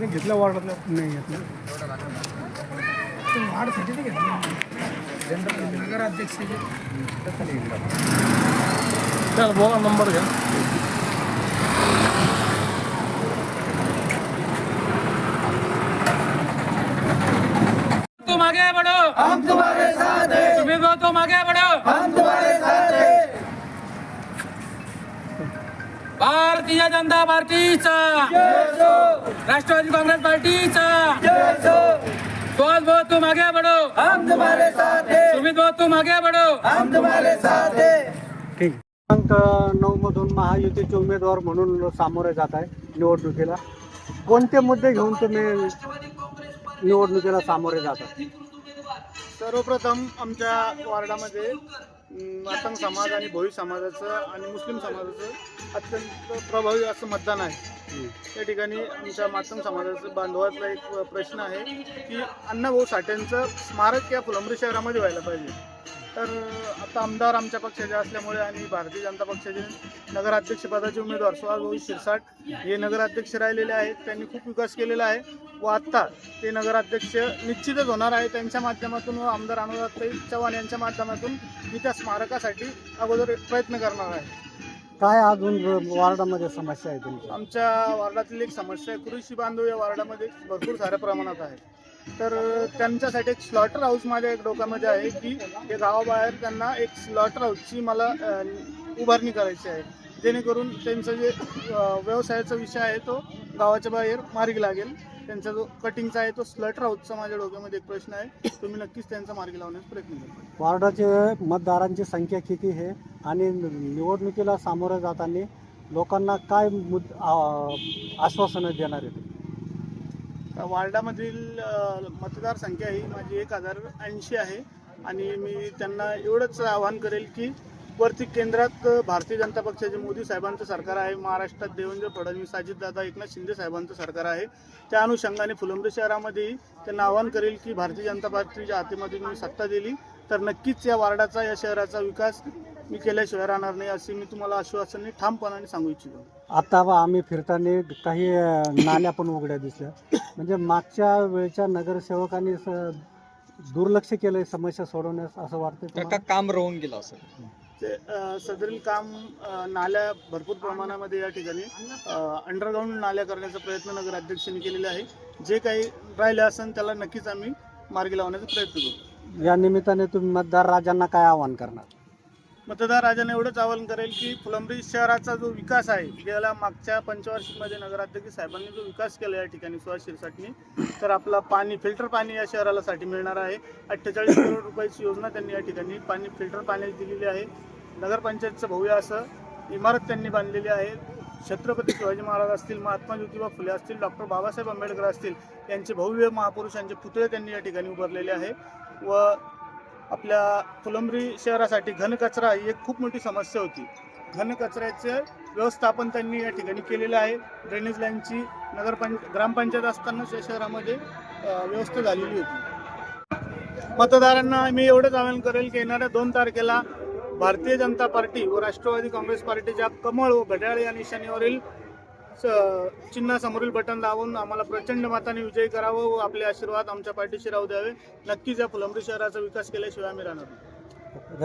नाही घेतलं वाढसाठी नाही घेतलं. नगराध्यक्ष चल बोला नंबर घ्या. तुम आगे बढ़ो हम तुम्हारे साथ हैं सुमित भाऊ तुम आगे बढ़ो हम तुम्हारे साथ हैं भारतीय जनता पार्टीचा. राष्ट्रवादी काँग्रेस पार्टीचा. भाऊ तुम आगे बढ़ो. हम तुम्हारे साथ हैं सुमित भाऊ तुम आगे बढ़ो नऊ मधून महायुतीचे उमेदवार म्हणून सामोरे जात आहे निवडणुकीला. कोणते मुद्दे घेऊन तुम्ही निवडणुकीला सामोरे जातात सर्वप्रथम आमच्या वार्डामध्ये मातंग समाज आणि भोई समाजाचं आणि मुस्लिम समाजाचं अत्यंत प्रभावी असं मतदान आहे. या ठिकाणी आमच्या मातंग समाजाचं बांधवातला एक प्रश्न आहे की अण्णाभाऊ साठेंचं स्मारक या फुलंब्री शहरामध्ये व्हायला पाहिजे. तर आता आमदार आमच्या पक्षाचे असल्यामुळे आणि भारतीय जनता पक्षाचे नगराध्यक्षपदाचे उमेदवार सुहासभाऊ शिरसाट हे नगराध्यक्ष राहिलेले आहेत. त्यांनी खूप विकास केलेला आहे व आत्ता ते नगराध्यक्ष निश्चितच होणार आहे. त्यांच्या माध्यमातून व आमदार अनुरागताई चव्हाण यांच्या माध्यमातून मी त्या स्मारकासाठी अगोदर प्रयत्न करणार आहे. काय अजून वार्डामध्ये समस्या आहे तुमच्या आमच्या वार्डातील एक समस्या आहे. कृषी बांधव या वार्डामध्ये भरपूर साऱ्या प्रमाणात आहे. तर त्यांच्यासाठी एक स्लॉटर हाऊस माझ्या एक डोक्यामध्ये आहे की हे गावाबाहेर त्यांना एक स्लॉटर हाऊसची मला उभारणी करायची आहे. जेणेकरून त्यांचा जे व्यवसायाचा विषय आहे तो गावाच्या बाहेर मार्गी लागेल. त्यांचा जो कटिंगचा आहे तो स्लॉटर हाऊसचा माझ्या डोक्यामध्ये एक प्रश्न आहे. तुम्ही नक्कीच त्यांचा मार्गी लावण्याचा प्रयत्न करा. वार्डाचे मतदारांची संख्या किती आहे आणि निवडणुकीला सामोरं जाताना लोकांना काय मुद आश्वासनं देणार आहे वार्डामधील मतदारसंख्या ही माझी एक हजार ऐंशी आहे. आणि मी त्यांना एवढंच आवाहन करेल की वरती केंद्रात भारतीय जनता पक्षाचे मोदी साहेबांचं सरकार आहे महाराष्ट्रात देवेंद्र फडणवीस अजितदादा एकनाथ शिंदे साहेबांचं सरकार आहे. त्या अनुषंगाने फुलंब्री शहरामध्येही त्यांना आवाहन करेल की भारतीय जनता पार्टीच्या हातीमध्ये मी सत्ता दिली तर नक्कीच या वार्डाचा या शहराचा विकास मी केल्याशिवाय राहणार नाही असे मी तुम्हाला आश्वासने ठामपणाने सांगू इच्छितो. आता बा आम्ही फिरताना काही नाल्या पण उघड्या दिसल्या. म्हणजे मागच्या वेळच्या नगरसेवकांनी स- दुर्लक्ष केलंय समस्या सोडवण्यास असं वाटतं तुम्हाला? काम राहून गेलं असं. ते अ, सदरील काम अ, नाल्या भरपूर प्रमाणामध्ये या ठिकाणी अंडरग्राऊंड नाल्या करण्याचा प्रयत्न नगराध्यक्षांनी केलेला आहे. जे काही राहिले असेल त्याला नक्कीच आम्ही मार्गी लावण्याचा प्रयत्न करू. या निमित्ताने तुम्ही मतदार राजांना काय आवाहन करणार? मतदार राजाने एवढंच आवाहन करेल की फुलंब्री शहराचा जो विकास आहे गेल्या मागच्या पंचवार्षिकमध्ये नगराध्यक्ष साहेबांनी जो विकास केला या ठिकाणी सुहास तर आपला पाणी फिल्टर पाणी या शहराला साठी मिळणार आहे. अठ्ठेचाळीस करोड रुपयाची योजना त्यांनी या ठिकाणी पाणी फिल्टर पाण्याची दिलेली आहे. नगरपंचायतचं भव्य असं इमारत त्यांनी बांधलेली आहे. छत्रपती शिवाजी महाराज असतील महात्मा ज्योतिबा फुले असतील डॉक्टर बाबासाहेब आंबेडकर असतील यांचे भव्य महापुरुषांचे पुतळे त्यांनी या ठिकाणी उभारलेले आहे. व आपल्या फुलंब्री शहरासाठी घनकचरा ही एक खूप मोठी समस्या होती. घनकचऱ्याचं व्यवस्थापन त्यांनी या ठिकाणी केलेलं आहे. ड्रेनेज लाईनची नगरपंच ग्रामपंचायत असतानाच या शहरामध्ये व्यवस्था झालेली होती. मतदारांना मी एवढंच आवाहन करेल की येणाऱ्या दोन तारखेला भारतीय जनता पार्टी व राष्ट्रवादी काँग्रेस पार्टीच्या कमळ व घड्याळ या निशाणीवरील चिन्हासमोरील बटन लावून आम्हाला प्रचंड मताने विजयी करावं व आपले आशीर्वाद आमच्या पाठीशी राहू द्यावे. नक्कीच या फुलंब्री शहराचा विकास केल्याशिवाय आम्ही राहणार